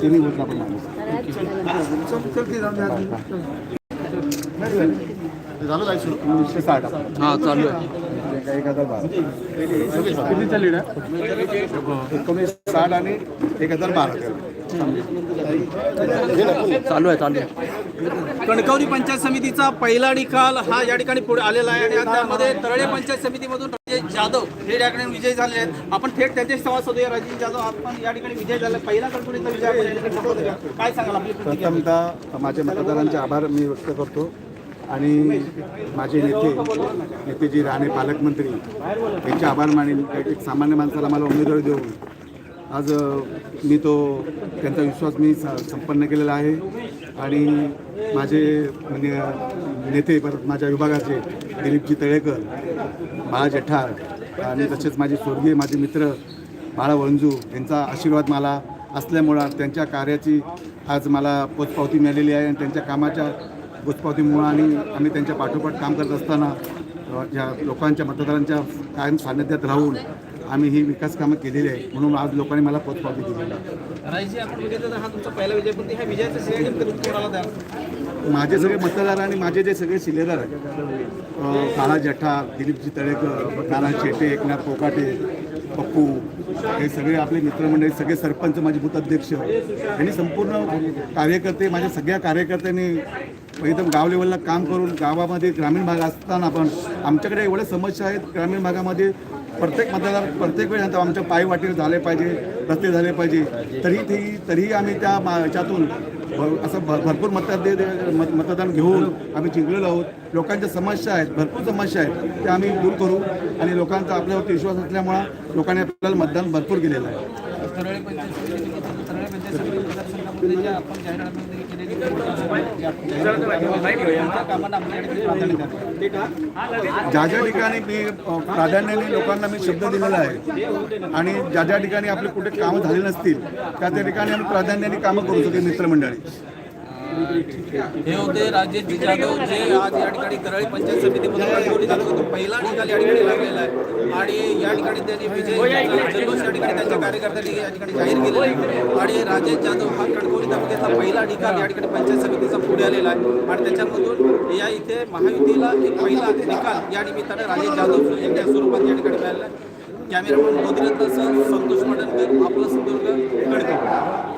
पण साठ हा चालू आहे. एक हजार बारा कितीचा लीड आहे एकोणीस साठ आणि एक हजार बारा चालू आहे चालू आहे. कणकवली पंचायत समितीचा पहिला निकाल हा या ठिकाणी पुढे आलेला आहे आणि त्यामध्ये तरळे पंचायत समितीमधून जाधव हे या ठिकाणी विजय झाले आहेत. आपण थेट त्यांच्याशी संवाद साधूया राजीव जाधव आपण या ठिकाणी विजय झाला. पहिला कणकवलीचा विजय काय सांगाल आपली प्रथमतः माझ्या मतदारांचे आभार मी व्यक्त करतो. आणि माझे नेते नेतेजी राणे पालकमंत्री यांचे आभार मानेन एक सामान्य माणसाला मला उमेदवारी देऊन आज मी तो त्यांचा विश्वास मी स- संपन्न केलेला आहे. आणि माझे म्हणजे नेते परत माझ्या विभागाचे दिलीपजी तळेकर बाळा जठार आणि तसेच माझे स्वर्गीय माझे मित्र बाळा वळंजू यांचा आशीर्वाद मला असल्यामुळं त्यांच्या कार्याची आज मला पोचपावती मिळालेली आहे आणि त्यांच्या कामाच्या पोचपावतीमुळं आणि आम्ही त्यांच्या पाठोपाठ काम करत असताना ज्या या लोकांच्या मतदारांच्या कायम सान्निध्यात राहून आम्ही ही विकास कामं केलेली आहे म्हणून आज लोकांनी मला पोचपावती दिली माझे सगळे मतदार आणि माझे जे सगळे शिलेदार आहेत काळा जठा दिलीपजी तळेकर नाना शेटे एकनाथ कोकाटे पप्पू हे सगळे आपले मित्रमंडळी सगळे सरपंच माझे भूताध्यक्ष आणि यांनी संपूर्ण कार्यकर्ते माझ्या सगळ्या कार्यकर्त्यांनी एकदम गाव लेवलला काम करून गावामध्ये ग्रामीण भाग असताना पण आमच्याकडे एवढ्या समस्या आहेत ग्रामीण भागामध्ये प्रत्येक मतदार प्रत्येक वेळ आमच्या पायी झाले पाहिजे रस्ते झाले पाहिजे तरी ते तरीही आम्ही त्या मा- असं भर भरपूर मतदार दे मत मतदान घेऊन आम्ही जिंकलेलो आहोत. लोकांच्या समस्या आहेत भरपूर समस्या आहेत. त्या आम्ही दूर करू आणि लोकांचा आपल्यावरती विश्वास असल्यामुळं लोकांनी आपल्याला मतदान भरपूर केलेलं आहे. ज्या ज्या ठिकाणी मी प्राधान्याने लोकांना मी शब्द दिलेला आहे आणि ज्या ज्या ठिकाणी आपले कुठे कामं झाले नसतील त्या त्या ठिकाणी आम्ही प्राधान्याने कामं करू सगळे मित्रमंडळी. हे होते राजेश जाधव जे आज या ठिकाणी करळी पंचायत समितीमध्ये कणकवली होते. पहिला निकाल या ठिकाणी लागलेला आहे. आणि या ठिकाणी त्यांनी विजय जल्लोष या ठिकाणी त्यांच्या कार्यकर्त्यांनी या ठिकाणी जाहीर केलेला आहे. आणि राजेश जाधव हा कणकवली तालुक्यातला पहिला निकाल या ठिकाणी पंचायत समितीचा पुढे आलेला आहे. आणि त्याच्यामधून या इथे महायुतीला एक पहिला निकाल या निमित्तानं राजेश जाधव यांच्या स्वरूपात या ठिकाणी मिळालेला आहे. कॅमेरामॅन मोदीरत्नासह संतोष मडणकर आपला सिंधुदुर्ग कणकवली.